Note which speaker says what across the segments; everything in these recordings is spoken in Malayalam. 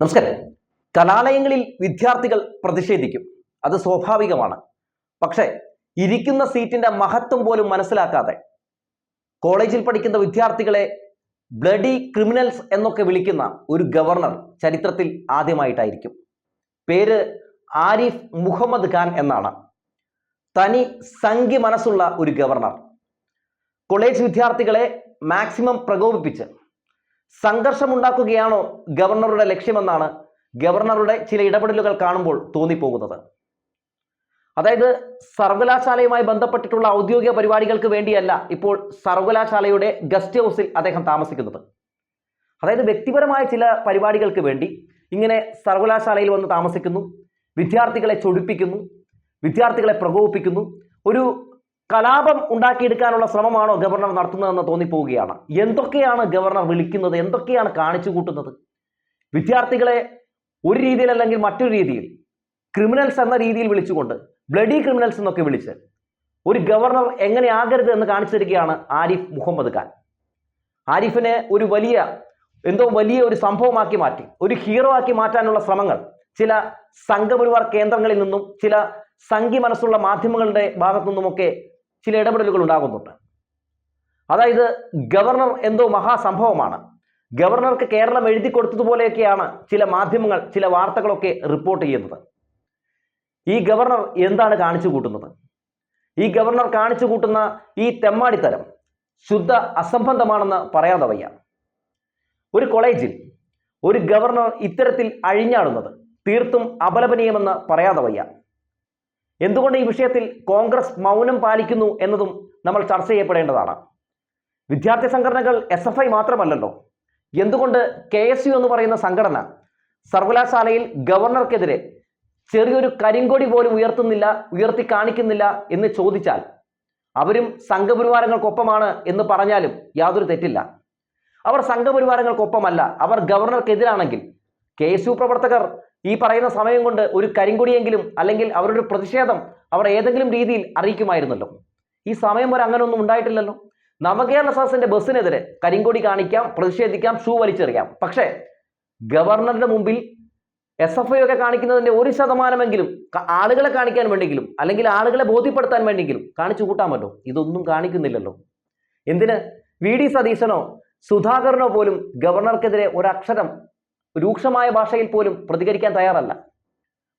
Speaker 1: നമസ്കാരം. കലാലയങ്ങളിൽ വിദ്യാർത്ഥികൾ പ്രതിഷേധിക്കും. അത് സ്വാഭാവികമാണ്. പക്ഷേ ഇരിക്കുന്ന സീറ്റിന്റെ മഹത്വം പോലും മനസ്സിലാക്കാതെ കോളേജിൽ പഠിക്കുന്ന വിദ്യാർത്ഥികളെ ബ്ലഡി ക്രിമിനൽസ് എന്നൊക്കെ വിളിക്കുന്ന ഒരു ഗവർണർ ചരിത്രത്തിൽ ആദ്യമായിട്ടായിരിക്കും. പേര് ആരിഫ് മുഹമ്മദ് ഖാൻ എന്നാണ്. തനി സംഖ്യ മനസ്സുള്ള ഒരു ഗവർണർ. കോളേജ് വിദ്യാർത്ഥികളെ മാക്സിമം പ്രകോപിപ്പിച്ച് സംഘർഷമുണ്ടാക്കുകയാണോ ഗവർണറുടെ ലക്ഷ്യമെന്നാണ് ഗവർണറുടെ ചില ഇടപെടലുകൾ കാണുമ്പോൾ തോന്നിപ്പോകുന്നത്. അതായത് സർവകലാശാലയുമായി ബന്ധപ്പെട്ടിട്ടുള്ള ഔദ്യോഗിക പരിപാടികൾക്ക് വേണ്ടിയല്ല ഇപ്പോൾ സർവകലാശാലയുടെ ഗസ്റ്റ് ഹൗസിൽ അദ്ദേഹം താമസിക്കുന്നത്. അതായത് വ്യക്തിപരമായ ചില പരിപാടികൾക്ക് വേണ്ടി ഇങ്ങനെ സർവകലാശാലയിൽ വന്ന് താമസിക്കുന്നു വിദ്യാർത്ഥികളെ ചൊടിപ്പിക്കുന്നു വിദ്യാർത്ഥികളെ പ്രകോപിപ്പിക്കുന്നു ഒരു കലാപം ഉണ്ടാക്കിയെടുക്കാനുള്ള ശ്രമമാണോ ഗവർണർ നടത്തുന്നതെന്ന് തോന്നിപ്പോവുകയാണ്. എന്തൊക്കെയാണ് ഗവർണർ വിളിക്കുന്നത്? എന്തൊക്കെയാണ് കാണിച്ചു കൂട്ടുന്നത്? വിദ്യാർത്ഥികളെ ഒരു രീതിയിൽ അല്ലെങ്കിൽ മറ്റൊരു രീതിയിൽ ക്രിമിനൽസ് എന്ന രീതിയിൽ വിളിച്ചുകൊണ്ട് ബ്ലഡി ക്രിമിനൽസ് എന്നൊക്കെ വിളിച്ച് ഒരു ഗവർണർ എങ്ങനെയാകരുത് എന്ന് കാണിച്ചു തരികയാണ് ആരിഫ് മുഹമ്മദ് ഖാൻ. ആരിഫിനെ ഒരു വലിയ എന്തോ വലിയ ഒരു സംഭവമാക്കി മാറ്റി ഒരു ഹീറോ ആക്കി മാറ്റാനുള്ള ശ്രമങ്ങൾ ചില സംഘപരിവാർ കേന്ദ്രങ്ങളിൽ നിന്നും ചില സംഘി മനസ്സുള്ള മാധ്യമങ്ങളുടെ ഭാഗത്തു നിന്നുമൊക്കെ ചില ഇടപെടലുകൾ ഉണ്ടാകുന്നുണ്ട്. അതായത് ഗവർണർ എന്തോ മഹാസംഭവമാണ്. ഗവർണർക്ക് കേരളം എഴുതി കൊടുത്തതുപോലെയൊക്കെയാണ് ചില മാധ്യമങ്ങൾ ചില വാർത്തകളൊക്കെ റിപ്പോർട്ട് ചെയ്യുന്നത്. ഈ ഗവർണർ എന്താണ് കാണിച്ചു കൂട്ടുന്നത്? ഈ ഗവർണർ കാണിച്ചു കൂട്ടുന്ന ഈ തെമ്മാടിത്തരം ശുദ്ധ അസംബന്ധമാണെന്ന് പറയാതെ വയ്യ. ഒരു കോളേജിൽ ഒരു ഗവർണർ ഇത്തരത്തിൽ അഴിഞ്ഞാടുന്നത് തീർത്തും അപലപനീയമെന്ന് പറയാതെ വയ്യ. എന്തുകൊണ്ട് ഈ വിഷയത്തിൽ കോൺഗ്രസ് മൗനം പാലിക്കുന്നു എന്നതും നമ്മൾ ചർച്ച ചെയ്യപ്പെടേണ്ടതാണ്. വിദ്യാർത്ഥി സംഘടനകൾ എസ് എഫ് ഐ മാത്രമല്ലല്ലോ. എന്തുകൊണ്ട് കെ എസ് യു എന്ന് പറയുന്ന സംഘടന സർവകലാശാലയിൽ ഗവർണർക്കെതിരെ ചെറിയൊരു കരിങ്കൊടി പോലും ഉയർത്തുന്നില്ല ഉയർത്തി കാണിക്കുന്നില്ല എന്ന് ചോദിച്ചാൽ അവരും സംഘപരിവാരങ്ങൾക്കൊപ്പമാണ് എന്ന് പറഞ്ഞാലും യാതൊരു തെറ്റില്ല. അവർ സംഘപരിവാരങ്ങൾക്കൊപ്പമല്ല അവർ ഗവർണർക്കെതിരാണെങ്കിൽ കെ എസ് യു പ്രവർത്തകർ ഈ പറയുന്ന സമയം കൊണ്ട് ഒരു കരിങ്കൊടിയെങ്കിലും അല്ലെങ്കിൽ അവരുടെ പ്രതിഷേധം അവർ ഏതെങ്കിലും രീതിയിൽ അറിയിക്കുമായിരുന്നല്ലോ. ഈ സമയം വരെ അങ്ങനെ ഒന്നും ഉണ്ടായിട്ടില്ലല്ലോ. നവകേരള സദസ്സിന്റെ ബസ്സിനെതിരെ കരിങ്കൊടി കാണിക്കാം പ്രതിഷേധിക്കാം ഷൂ വലിച്ചെറിയാം. പക്ഷേ ഗവർണറുടെ മുമ്പിൽ എസ് എഫ് ഐ ഒക്കെ കാണിക്കുന്നതിന്റെ ഒരു ശതമാനമെങ്കിലും ആളുകളെ കാണിക്കാൻ വേണ്ടിയെങ്കിലും അല്ലെങ്കിൽ ആളുകളെ ബോധ്യപ്പെടുത്താൻ വേണ്ടിയെങ്കിലും കാണിച്ചു കൂട്ടാമല്ലോ. ഇതൊന്നും കാണിക്കുന്നില്ലല്ലോ. എന്തിന്? വി. ഡി. സതീശനോ സുധാകരനോ പോലും ഗവർണർക്കെതിരെ ഒരക്ഷരം രൂക്ഷമായ ഭാഷയിൽ പോലും പ്രതികരിക്കാൻ തയ്യാറല്ല.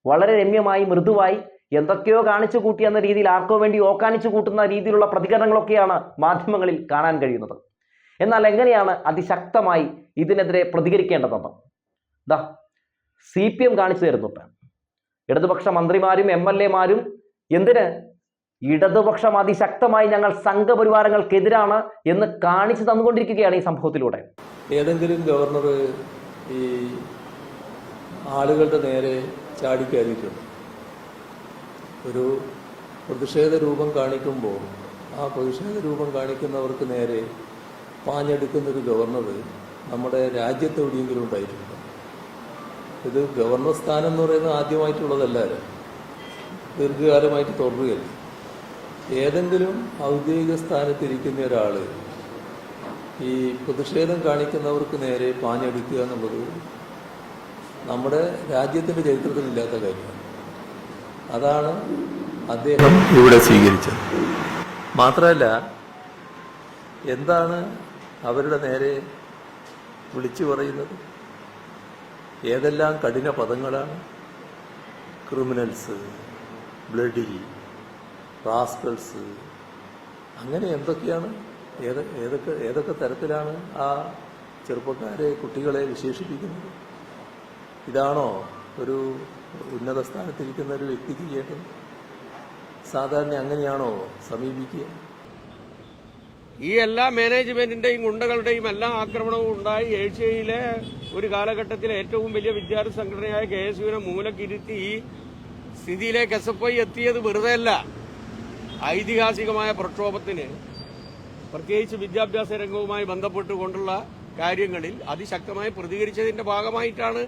Speaker 1: വളരെ രമ്യമായി മൃദുവായി എന്തൊക്കെയോ കാണിച്ചു കൂട്ടി എന്ന രീതിയിൽ ആർക്കോ വേണ്ടി ഓക്കാനിച്ചു കൂട്ടുന്ന രീതിയിലുള്ള പ്രതികരണങ്ങളൊക്കെയാണ് മാധ്യമങ്ങളിൽ കാണാൻ കഴിയുന്നത്. എന്നാൽ എങ്ങനെയാണ് അതിശക്തമായി ഇതിനെതിരെ പ്രതികരിക്കേണ്ടതെന്ന്? ദാ സി പി എം കാണിച്ചു തരുന്നുണ്ട് ഇടതുപക്ഷ മന്ത്രിമാരും എം എൽ എമാരും എന്തിന് ഇടതുപക്ഷം അതിശക്തമായി ഞങ്ങൾ സംഘപരിവാരങ്ങൾക്കെതിരാണ് എന്ന് കാണിച്ചു തന്നുകൊണ്ടിരിക്കുകയാണ് ഈ സംഭവത്തിലൂടെ?
Speaker 2: ഏതെങ്കിലും ഗവർണർ ഈ ആളുകളുടെ നേരെ ചാടിക്കയറിയിട്ടുണ്ട് ഒരു പ്രതിഷേധ രൂപം കാണിക്കുമ്പോൾ ആ പ്രതിഷേധ രൂപം കാണിക്കുന്നവർക്ക് നേരെ പാഞ്ഞെടുക്കുന്നൊരു ഗവർണർ നമ്മുടെ രാജ്യത്ത് എവിടെയെങ്കിലും ഉണ്ടായിട്ടുണ്ട്? ഇത് ഗവർണർ സ്ഥാനം എന്ന് പറയുന്നത് ആദ്യമായിട്ടുള്ളതല്ല. ദീർഘകാലമായിട്ട് തുടരുകയല്ല? ഏതെങ്കിലും ഔദ്യോഗിക സ്ഥാനത്തിരിക്കുന്ന ഒരാൾ ഈ പ്രതിഷേധം കാണിക്കുന്നവർക്ക് നേരെ പാഞ്ഞെടുക്കുക എന്നുള്ളത് നമ്മുടെ രാജ്യത്തിന്റെ ചരിത്രത്തിലില്ലാത്ത കാര്യമാണ്. അതാണ് അദ്ദേഹം ഇവിടെ സ്വീകരിച്ചത്. മാത്രമല്ല എന്താണ് അവരുടെ നേരെ വിളിച്ചു പറയുന്നത്? ഏതെല്ലാം കഠിന പദങ്ങളാണ്? ക്രിമിനൽസ് ബ്ലഡി റാസ്കൾസ് അങ്ങനെ എന്തൊക്കെയാണ്? ഏത് ഏതൊക്കെ ഏതൊക്കെ തരത്തിലാണ് ആ ചെറുപ്പക്കാരെ കുട്ടികളെ വിശേഷിപ്പിക്കുന്നത്? ഇതാണോ ഒരു ഉന്നത സ്ഥാനത്തിരിക്കുന്ന ഒരു വ്യക്തിക്ക് ചെയ്യേണ്ടത്? സാധാരണ അങ്ങനെയാണോ സമീപിക്കുക?
Speaker 3: ഈ എല്ലാ മാനേജ്മെന്റിന്റെയും ഗുണ്ടകളുടെയും എല്ലാ ആക്രമണവും ഉണ്ടായി ഏഷ്യയിലെ ഒരു കാലഘട്ടത്തിലെ ഏറ്റവും വലിയ വിദ്യാർത്ഥി സംഘടനയായ കെ എസ് യുവിനെ മൂലക്കിരുത്തി ഈ സ്ഥിതിയിലേക്ക് എസ് എഫ് ഐ എത്തിയത് വെറുതെയല്ല. ഐതിഹാസികമായ പ്രക്ഷോഭത്തിന് പ്രത്യേകിച്ച് വിദ്യാഭ്യാസ രംഗവുമായി ബന്ധപ്പെട്ടുകൊണ്ടുള്ള കാര്യങ്ങളിൽ അതിശക്തമായി പ്രതികരിച്ചതിന്റെ ഭാഗമായിട്ടാണ്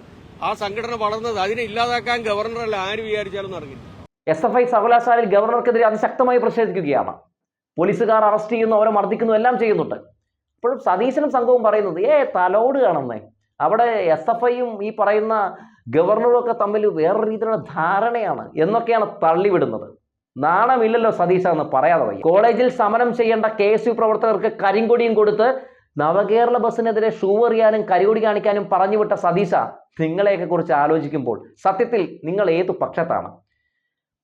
Speaker 3: ആ സംഘടന വളർന്നത്. അതിനെ ഇല്ലാതാക്കാൻ ഗവർണറല്ല ആര് വിചാരിച്ചാലും നടക്കില്ല.
Speaker 1: എസ് എഫ് ഐ സർവകലാശാലയിൽ ഗവർണർക്കെതിരെ അതിശക്തമായി പ്രതിഷേധിക്കുകയാണ്. പോലീസുകാർ അറസ്റ്റ് ചെയ്യുന്നു അവരെ മർദ്ദിക്കുന്നു എല്ലാം ചെയ്യുന്നുണ്ട്. അപ്പോഴും സതീശനും സംഘവും പറയുന്നത് ഏ തലോട് കാണുന്നേ. അവിടെ എസ് എഫ് ഐയും ഈ പറയുന്ന ഗവർണറും ഒക്കെ തമ്മിൽ വേറൊരു രീതിയിലുള്ള ധാരണയാണ് എന്നൊക്കെയാണ് തള്ളിവിടുന്നത്. നാണമില്ലല്ലോ സതീശ എന്ന് പറയാതെ വയ്യ. കോളേജിൽ സമരം ചെയ്യേണ്ട കെ എസ് യു പ്രവർത്തകർക്ക് കരിങ്കൊടിയും കൊടുത്ത് നവകേരള ബസ്സിനെതിരെ ഷൂ എറിയാനും കരികൊടി കാണിക്കാനും പറഞ്ഞുവിട്ട സതീശ നിങ്ങളെയൊക്കെ കുറിച്ച് ആലോചിക്കുമ്പോൾ സത്യത്തിൽ നിങ്ങൾ ഏതു പക്ഷത്താണ്?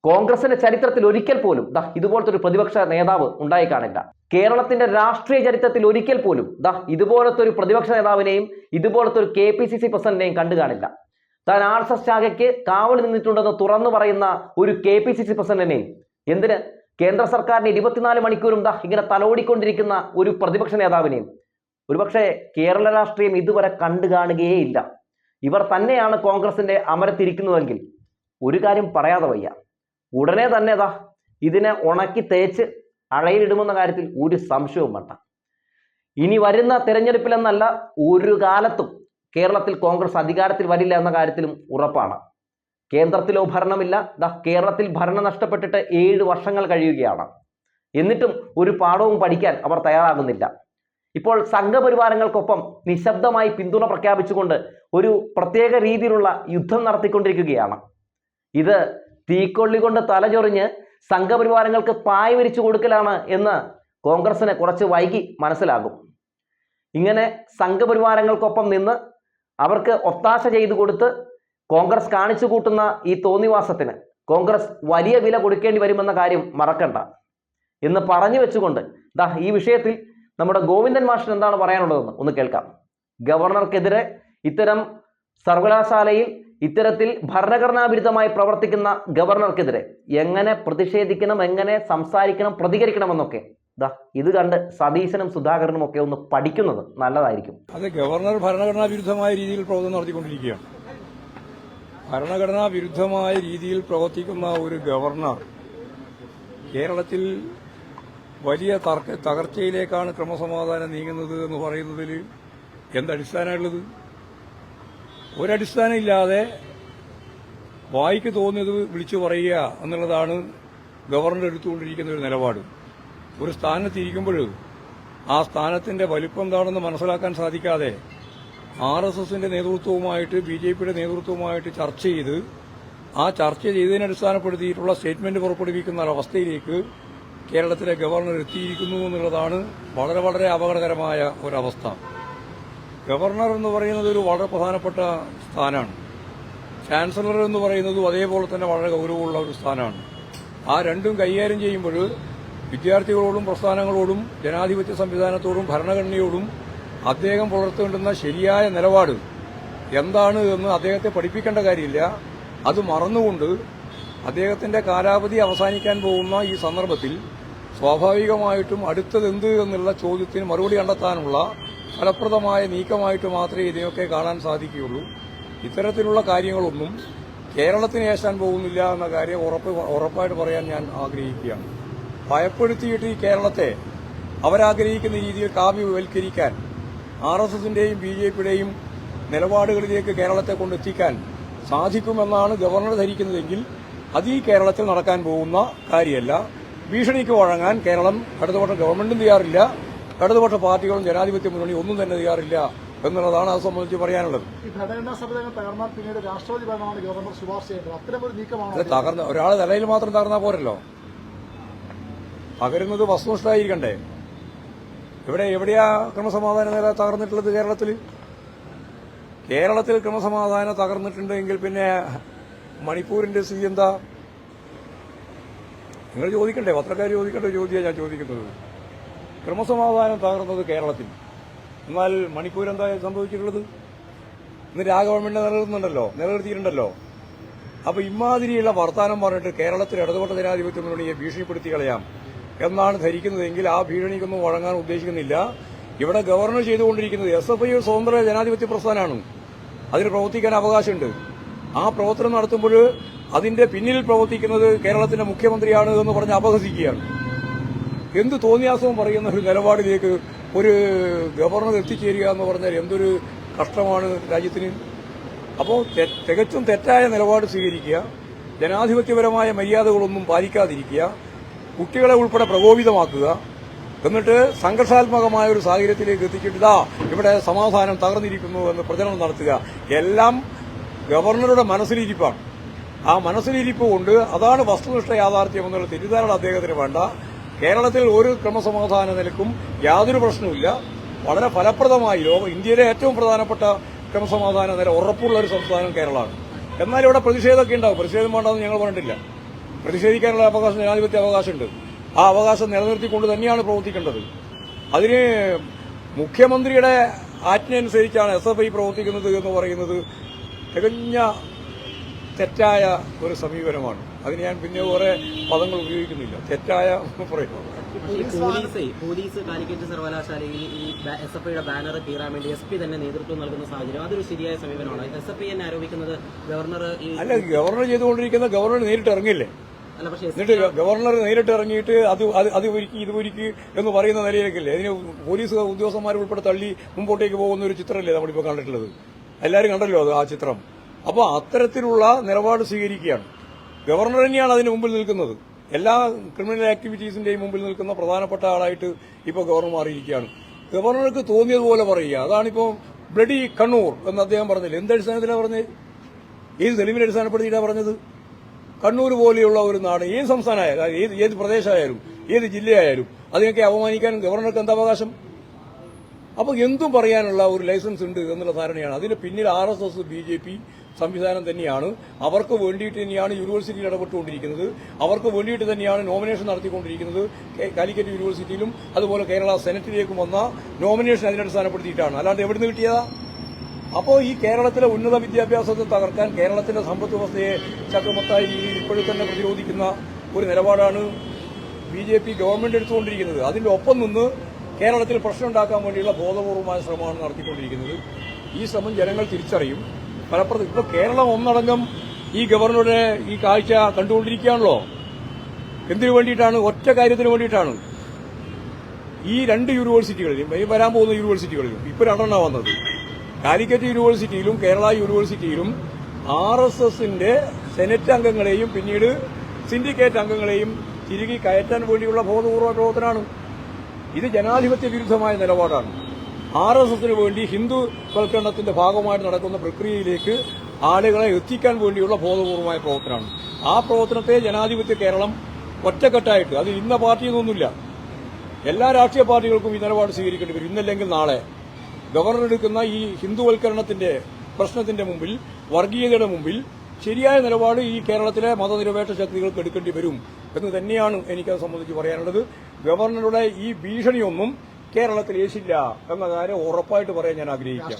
Speaker 1: കോൺഗ്രസിന്റെ ചരിത്രത്തിൽ ഒരിക്കൽ പോലും ദാ ഇതുപോലത്തെ ഒരു പ്രതിപക്ഷ നേതാവ് ഉണ്ടായി കാണില്ല. കേരളത്തിന്റെ രാഷ്ട്രീയ ചരിത്രത്തിൽ ഒരിക്കൽ പോലും ദാ ഇതുപോലത്തെ ഒരു പ്രതിപക്ഷ നേതാവിനെയും ഇതുപോലത്തെ ഒരു കെ പി സി സി പ്രസിഡന്റിനെയും കണ്ടു കാണില്ല. താൻ ആർ എസ് എസ് ശാഖയ്ക്ക് കാവൽ നിന്നിട്ടുണ്ടെന്ന് തുറന്നു പറയുന്ന ഒരു കെ പി സി സി പ്രസിഡന്റിനെയും എന്തിന്? കേന്ദ്ര സർക്കാരിന് ഇരുപത്തിനാല് മണിക്കൂറും ദാ ഇങ്ങനെ തലോടിക്കൊണ്ടിരിക്കുന്ന ഒരു പ്രതിപക്ഷ നേതാവിനെയും. ഒരുപക്ഷെ കേരള രാഷ്ട്രീയം ഇതുവരെ കണ്ടു കാണുകയേയില്ല. ഇവർ തന്നെയാണ് കോൺഗ്രസിന്റെ അമരത്തിരിക്കുന്നതെങ്കിൽ. ഒരു കാര്യം പറയാതെ വയ്യ. ഉടനെ തന്നെ ദാ ഇതിനെ ഉണക്കി തേച്ച് അഴയിലിടുമെന്ന കാര്യത്തിൽ ഒരു സംശയവും വേണ്ട. ഇനി വരുന്ന തെരഞ്ഞെടുപ്പിലെന്നല്ല ഒരു കാലത്തും കേരളത്തിൽ കോൺഗ്രസ് അധികാരത്തിൽ വരില്ല എന്ന കാര്യത്തിലും ഉറപ്പാണ്. കേന്ദ്രത്തിലോ ഭരണമില്ല. ദാ കേരളത്തിൽ ഭരണം നഷ്ടപ്പെട്ടിട്ട് ഏഴ് വർഷങ്ങൾ കഴിയുകയാണ്. എന്നിട്ടും ഒരു പാഠവും പഠിക്കാൻ അവർ തയ്യാറാകുന്നില്ല. ഇപ്പോൾ സംഘപരിവാരങ്ങൾക്കൊപ്പം നിശബ്ദമായി പിന്തുണ പ്രഖ്യാപിച്ചുകൊണ്ട് ഒരു പ്രത്യേക രീതിയിലുള്ള യുദ്ധം നടത്തിക്കൊണ്ടിരിക്കുകയാണ്. ഇത് തീക്കൊള്ളി കൊണ്ട് തലചൊറിഞ്ഞ് സംഘപരിവാരങ്ങൾക്ക് പായ വിരിച്ചു കൊടുക്കലാണ് എന്ന് കോൺഗ്രസിന് കുറച്ച് വൈകി മനസ്സിലാകും. ഇങ്ങനെ സംഘപരിവാരങ്ങൾക്കൊപ്പം നിന്ന് അവർക്ക് ഒത്താശ ചെയ്തു കൊടുത്ത് കോൺഗ്രസ് കാണിച്ചു കൂട്ടുന്ന ഈ തോന്നിവാസത്തിന് കോൺഗ്രസ് വലിയ വില കൊടുക്കേണ്ടി വരുമെന്ന കാര്യം മറക്കണ്ട. എന്ന് പറഞ്ഞു വെച്ചുകൊണ്ട് ദാ ഈ വിഷയത്തിൽ നമ്മുടെ ഗോവിന്ദൻ മാഷൻ എന്താണ് പറയാനുള്ളതെന്ന് ഒന്ന് കേൾക്കാം. ഗവർണർക്കെതിരെ ഇത്തരം സർവകലാശാലയിൽ ഇത്തരത്തിൽ ഭരണഘടനാവിരുദ്ധമായി പ്രവർത്തിക്കുന്ന ഗവർണർക്കെതിരെ എങ്ങനെ പ്രതിഷേധിക്കണം എങ്ങനെ സംസാരിക്കണം പ്രതികരിക്കണമെന്നൊക്കെ ദാ ഇത് കണ്ട് സതീശനും സുധാകരനും ഒക്കെ ഒന്ന് പഠിക്കുന്നത് നല്ലതായിരിക്കും.
Speaker 4: അതെ ഗവർണർ ഭരണഘടനാ വിരുദ്ധമായ രീതിയിൽ പ്രവർത്തനം നടത്തിക്കൊണ്ടിരിക്കുകയാണ്. ഭരണഘടനാ വിരുദ്ധമായ രീതിയിൽ പ്രവർത്തിക്കുന്ന ഒരു ഗവർണർ കേരളത്തിൽ വലിയ തർക്ക തകർച്ചയിലേക്കാണ് ക്രമസമാധാനം നീങ്ങുന്നത് എന്ന് പറയുന്നതിൽ എന്തടിസ്ഥാനമുള്ളത് ഒരടിസ്ഥാനം ഇല്ലാതെ വായിക്ക് തോന്നിയത് വിളിച്ചു പറയുക എന്നുള്ളതാണ് ഗവർണർ എടുത്തുകൊണ്ടിരിക്കുന്ന ഒരു നിലപാട്. ഒരു സ്ഥാനത്തിരിക്കുമ്പോൾ ആ സ്ഥാനത്തിന്റെ വലിപ്പം എന്താണെന്ന് മനസ്സിലാക്കാൻ സാധിക്കാതെ ആർ എസ് എസിന്റെ നേതൃത്വവുമായിട്ട് ബി ജെ പിയുടെ നേതൃത്വവുമായിട്ട് ചർച്ച ചെയ്ത് ആ ചർച്ച ചെയ്തതിനെ അടിസ്ഥാനപ്പെടുത്തിയിട്ടുള്ള സ്റ്റേറ്റ്മെന്റ് പുറപ്പെടുവിക്കുന്ന ഒരവസ്ഥയിലേക്ക് കേരളത്തിലെ ഗവർണർ എത്തിയിരിക്കുന്നു എന്നുള്ളതാണ് വളരെ വളരെ അപകടകരമായ ഒരവസ്ഥ. ഗവർണർ എന്ന് പറയുന്നത് ഒരു വളരെ പ്രധാനപ്പെട്ട സ്ഥാനമാണ്. ചാൻസലർ എന്ന് പറയുന്നതും അതേപോലെ തന്നെ വളരെ ഗൗരവമുള്ള ഒരു സ്ഥാനമാണ്. ആ രണ്ടും കൈകാര്യം ചെയ്യുമ്പോൾ വിദ്യാർത്ഥികളോടും പ്രസ്ഥാനങ്ങളോടും ജനാധിപത്യ സംവിധാനത്തോടും ഭരണഘടനയോടും അദ്ദേഹം പുലർത്തുകൊണ്ടുന്ന ശരിയായ നിലപാട്. എന്താണ് എന്ന് അദ്ദേഹത്തെ പഠിപ്പിക്കേണ്ട കാര്യമില്ല. അത് മറന്നുകൊണ്ട് അദ്ദേഹത്തിന്റെ കാലാവധി അവസാനിക്കാൻ പോകുന്ന ഈ സന്ദർഭത്തിൽ സ്വാഭാവികമായിട്ടും അടുത്തതെന്ത് എന്നുള്ള ചോദ്യത്തിന് മറുപടി കണ്ടെത്താനുള്ള ഫലപ്രദമായ നീക്കമായിട്ട് മാത്രമേ ഇതിനൊക്കെ കാണാൻ സാധിക്കുകയുള്ളൂ. ഇത്തരത്തിലുള്ള കാര്യങ്ങളൊന്നും കേരളത്തിന് ഏശാൻ പോകുന്നില്ല എന്ന കാര്യം ഉറപ്പ് ഉറപ്പായിട്ട് പറയാൻ ഞാൻ ആഗ്രഹിക്കുകയാണ്. ഭയപ്പെടുത്തിയിട്ട് ഈ കേരളത്തെ അവരാഗ്രഹിക്കുന്ന രീതിയിൽ കാവ്യവൽക്കരിക്കാൻ ആർ എസ് എസിന്റെയും ബി ജെ പിയുടെയും നിലപാടുകളിലേക്ക് കേരളത്തെ കൊണ്ടെത്തിക്കാൻ സാധിക്കുമെന്നാണ് ഗവർണർ ധരിക്കുന്നതെങ്കിൽ അത് ഈ കേരളത്തിൽ നടക്കാൻ പോകുന്ന കാര്യമല്ല. ഭീഷണിക്ക് വഴങ്ങാൻ കേരളം ഇടതുപക്ഷ ഗവൺമെന്റും തയ്യാറില്ല. ഇടതുപക്ഷ പാർട്ടികളും ജനാധിപത്യ മുന്നണി ഒന്നും തന്നെ തയ്യാറില്ല എന്നുള്ളതാണ് അത് സംബന്ധിച്ച് പറയാനുള്ളത്. തകർന്ന ഒരാളെ തലയിൽ മാത്രം തകർന്നാൽ പോരല്ലോ. തകരുന്നത് വസ്തുനിഷ്ഠമായിരിക്കണ്ടേ? ഇവിടെ എവിടെയാ ക്രമസമാധാന നില തകർന്നിട്ടുള്ളത് കേരളത്തിൽ കേരളത്തിൽ ക്രമസമാധാനം തകർന്നിട്ടുണ്ടെങ്കിൽ പിന്നെ മണിപ്പൂരിന്റെ സ്ഥിതി എന്താ? നിങ്ങൾ ചോദിക്കണ്ടേ? പത്രക്കാർ ചോദിക്കേണ്ട? ചോദ്യമാണ് ഞാൻ ചോദിക്കുന്നത്. ക്രമസമാധാനം തകർന്നത് കേരളത്തിൽ. എന്നാൽ മണിപ്പൂർ എന്താ സംഭവിച്ചിട്ടുള്ളത്? ഇന്ന് ആ ഗവൺമെന്റ് നിലനിർത്തുന്നുണ്ടല്ലോ? നിലനിർത്തിയിട്ടുണ്ടല്ലോ? അപ്പൊ ഇമാതിരിയുള്ള വർത്താനം പറഞ്ഞിട്ട് കേരളത്തിൽ ഇടതുപക്ഷ ജനാധിപത്യം ഭീഷണിപ്പെടുത്തി കളയാം. എന്നാണ് ധരിക്കുന്നതെങ്കിൽ ആ ഭീഷണിക്കൊന്നും വഴങ്ങാൻ ഉദ്ദേശിക്കുന്നില്ല. ഇവിടെ ഗവർണർ ചെയ്തുകൊണ്ടിരിക്കുന്നത് എസ് എഫ് ഐ ഒരു സ്വതന്ത്ര ജനാധിപത്യ പ്രസ്ഥാനമാണ്. അതിന് പ്രവർത്തിക്കാൻ അവകാശമുണ്ട്. ആ പ്രവർത്തനം നടത്തുമ്പോൾ അതിന്റെ പിന്നിൽ പ്രവർത്തിക്കുന്നത് കേരളത്തിന്റെ മുഖ്യമന്ത്രിയാണ് എന്ന് പറഞ്ഞ് അപഹസിക്കുകയാണ്. എന്ത് തോന്നിയാസവും പറയുന്ന ഒരു നിലപാടിലേക്ക് ഒരു ഗവർണർ എത്തിച്ചേരുക എന്ന് പറഞ്ഞാൽ എന്തൊരു കഷ്ടമാണ് രാജ്യത്തിന്. അപ്പോൾ തികച്ചും തെറ്റായ നിലപാട് സ്വീകരിക്കുക. ജനാധിപത്യപരമായ മര്യാദകളൊന്നും പാലിക്കാതിരിക്കുക. കുട്ടികളെ ഉൾപ്പെടെ പ്രകോപിതമാക്കുക. എന്നിട്ട് സംഘർഷാത്മകമായ ഒരു സാഹചര്യത്തിലേക്ക് എത്തിച്ചിട്ട് ഇവിടെ സമാധാനം തകർന്നിരിക്കുന്നു എന്ന് പ്രചരണം നടത്തുക. എല്ലാം ഗവർണറുടെ മനസ്സിലിരിപ്പാണ്. ആ മനസ്സിലിരിപ്പ് കൊണ്ട് അതാണ് വസ്തുനിഷ്ഠ യാഥാർത്ഥ്യം എന്നുള്ള തെറ്റിദ്ധാരണ അദ്ദേഹത്തിന് വേണ്ട. കേരളത്തിൽ ഒരു ക്രമസമാധാന നിലക്കും യാതൊരു പ്രശ്നവുമില്ല. വളരെ ഫലപ്രദമായി ലോകം ഇന്ത്യയിലെ ഏറ്റവും പ്രധാനപ്പെട്ട ക്രമസമാധാന നില ഉറപ്പുള്ള ഒരു സംസ്ഥാനം കേരളമാണ്. എന്നാൽ ഇവിടെ പ്രതിഷേധമൊക്കെ ഉണ്ടാവും. പ്രതിഷേധം വേണ്ടെന്ന് ഞങ്ങൾ പറഞ്ഞിട്ടില്ല. പ്രതിഷേധിക്കാനുള്ള അവകാശം ജനാധിപത്യ അവകാശമുണ്ട്. ആ അവകാശം നിലനിർത്തിക്കൊണ്ട് തന്നെയാണ് പ്രവർത്തിക്കേണ്ടത്. അതിന് മുഖ്യമന്ത്രിയുടെ ആജ്ഞയനുസരിച്ചാണ് എസ് എഫ് ഐ പ്രവർത്തിക്കുന്നത് എന്ന് പറയുന്നത് തികഞ്ഞ തെറ്റായ ഒരു സമീപനമാണ്. അതിന് ഞാൻ പിന്നെ കുറെ പദങ്ങൾ ഉപയോഗിക്കുന്നില്ല. തെറ്റായ പറയുന്നു.
Speaker 5: ഈ പോലീസ് പോലീസ് കാലിക്കറ്റ് സർവകലാശാലയിൽ ഈ എസ് എഫ് ഐയുടെ ബാനർ കീറാൻ വേണ്ടി എസ് പി തന്നെ നേതൃത്വം നൽകുന്ന സാഹചര്യം അതൊരു ശരിയായ സമീപനമാണ്. എസ് എഫ് ഐ തന്നെ ആരോപിക്കുന്നത് ഗവർണർ
Speaker 4: അല്ല ഗവർണർ ചെയ്തുകൊണ്ടിരിക്കുന്ന ഗവർണർ നേരിട്ട് ഇറങ്ങില്ലേ എന്നിട്ട് ഗവർണർ നേരിട്ട് ഇറങ്ങിയിട്ട് അത് അത് ഒരുക്കി ഇത് ഒരുക്കി എന്ന് പറയുന്ന നിലയിലേക്കല്ലേ? അതിന് പോലീസ് ഉദ്യോഗസ്ഥന്മാർ ഉൾപ്പെടെ തള്ളി മുമ്പോട്ടേക്ക് പോകുന്ന ഒരു ചിത്രമല്ലേ നമ്മളിപ്പോൾ കണ്ടിട്ടുള്ളത്? എല്ലാവരും കണ്ടല്ലോ അത് ആ ചിത്രം. അപ്പോൾ അത്തരത്തിലുള്ള നിലപാട് സ്വീകരിക്കുകയാണ്. ഗവർണർ തന്നെയാണ് അതിന് മുമ്പിൽ നിൽക്കുന്നത്. എല്ലാ ക്രിമിനൽ ആക്ടിവിറ്റീസിന്റെയും മുമ്പിൽ നിൽക്കുന്ന പ്രധാനപ്പെട്ട ആളായിട്ട് ഇപ്പോൾ ഗവർണർ മാറിയിരിക്കുകയാണ്. ഗവർണർക്ക് തോന്നിയതുപോലെ പറയുക. അതാണിപ്പോൾ ബ്ലഡി കണ്ണൂർ എന്ന് അദ്ദേഹം പറഞ്ഞില്ല? എന്ത് അടിസ്ഥാനത്തിലാണ് പറഞ്ഞത്? ഏത് തെളിവിനെ അടിസ്ഥാനപ്പെടുത്തിയിട്ടാണ് പറഞ്ഞത്? കണ്ണൂർ പോലെയുള്ള ഒരു നാട് ഏത് സംസ്ഥാനമായാലും ഏത് ഏത് പ്രദേശമായാലും ഏത് ജില്ലയായാലും അതിനൊക്കെ അവമാനിക്കാൻ ഗവർണർക്ക് എന്താ അവകാശം? അപ്പോൾ എന്തും പറയാനുള്ള ഒരു ലൈസൻസ് ഉണ്ട് എന്നുള്ള ധാരണയാണ്. അതിന് പിന്നിൽ R S S B J P സംവിധാനം തന്നെയാണ്. അവർക്ക് വേണ്ടിയിട്ട് തന്നെയാണ് യൂണിവേഴ്സിറ്റിയിൽ ഇടപെട്ടുകൊണ്ടിരിക്കുന്നത്. അവർക്ക് വേണ്ടിയിട്ട് തന്നെയാണ് നോമിനേഷൻ നടത്തിക്കൊണ്ടിരിക്കുന്നത്. കാലിക്കറ്റ് യൂണിവേഴ്സിറ്റിയിലും അതുപോലെ കേരള സെനറ്റിലേക്കും വന്ന നോമിനേഷൻ അതിനടിസ്ഥാനപ്പെടുത്തിയിട്ടാണ്. അല്ലാണ്ട് എവിടുന്ന് കിട്ടിയതാ? അപ്പോൾ ഈ കേരളത്തിലെ ഉന്നത വിദ്യാഭ്യാസത്തെ തകർക്കാൻ കേരളത്തിന്റെ സമ്പദ് വ്യവസ്ഥയെ ചക്രമത്തായ രീതിയിൽ ഇപ്പോഴും തന്നെ പ്രതിരോധിക്കുന്ന ഒരു നിലപാടാണ് ബി ജെ പി ഗവൺമെന്റ് എടുത്തുകൊണ്ടിരിക്കുന്നത്. അതിന്റെ ഒപ്പം നിന്ന് കേരളത്തിൽ പ്രശ്നമുണ്ടാക്കാൻ വേണ്ടിയുള്ള ബോധപൂർവമായ ശ്രമമാണ് നടത്തിക്കൊണ്ടിരിക്കുന്നത്. ഈ ശ്രമം ജനങ്ങൾ തിരിച്ചറിയും. ഫലപ്രദം ഇപ്പോൾ കേരളം ഒന്നടങ്കം ഈ ഗവർണറുടെ ഈ കാഴ്ച കണ്ടുകൊണ്ടിരിക്കുകയാണല്ലോ. എന്തിനു വേണ്ടിയിട്ടാണ്? ഒറ്റ കാര്യത്തിന് വേണ്ടിയിട്ടാണ്. ഈ രണ്ട് യൂണിവേഴ്സിറ്റികളിലും വരാൻ പോകുന്ന യൂണിവേഴ്സിറ്റികളിലും ഇപ്പോൾ രണ്ടെണ്ണം വന്നത്. കാലിക്കറ്റ് യൂണിവേഴ്സിറ്റിയിലും കേരള യൂണിവേഴ്സിറ്റിയിലും ആർ എസ് എസിന്റെ സെനറ്റ് അംഗങ്ങളെയും പിന്നീട് സിൻഡിക്കേറ്റ് അംഗങ്ങളെയും തിരികെ കയറ്റാൻ വേണ്ടിയുള്ള ബോധപൂർവ പ്രവർത്തനമാണ്. ഇത് ജനാധിപത്യ വിരുദ്ധമായ നിലപാടാണ്. ആർ എസ് എസിന് വേണ്ടി ഹിന്ദുവൽക്കരണത്തിന്റെ ഭാഗമായിട്ട് നടക്കുന്ന പ്രക്രിയയിലേക്ക് ആളുകളെ എത്തിക്കാൻ വേണ്ടിയുള്ള ബോധപൂർവമായ പ്രവർത്തനമാണ്. ആ പ്രവർത്തനത്തെ ജനാധിപത്യ കേരളം ഒറ്റക്കെട്ടായിട്ട് അത് ഇന്ന പാർട്ടിയൊന്നുമില്ല. എല്ലാ രാഷ്ട്രീയ പാർട്ടികൾക്കും ഈ നിലപാട് സ്വീകരിക്കേണ്ടി വരും. ഇന്നല്ലെങ്കിൽ നാളെ. ഗവർണർ എടുക്കുന്ന ഈ ഹിന്ദുവൽക്കരണത്തിന്റെ പ്രശ്നത്തിന്റെ മുമ്പിൽ വർഗീയതയുടെ മുമ്പിൽ ശരിയായ നിലപാട് ഈ കേരളത്തിലെ മതനിരപേക്ഷ ശക്തികൾക്ക് എടുക്കേണ്ടി വരും എന്ന് തന്നെയാണ് എനിക്കത് സംബന്ധിച്ച് പറയാനുള്ളത്. ഗവർണറുടെ ഈ ഭീഷണിയൊന്നും കേരളത്തിൽ ഏശില്ല എന്ന കാര്യം ഉറപ്പായിട്ട് പറയാൻ ഞാൻ ആഗ്രഹിക്കുക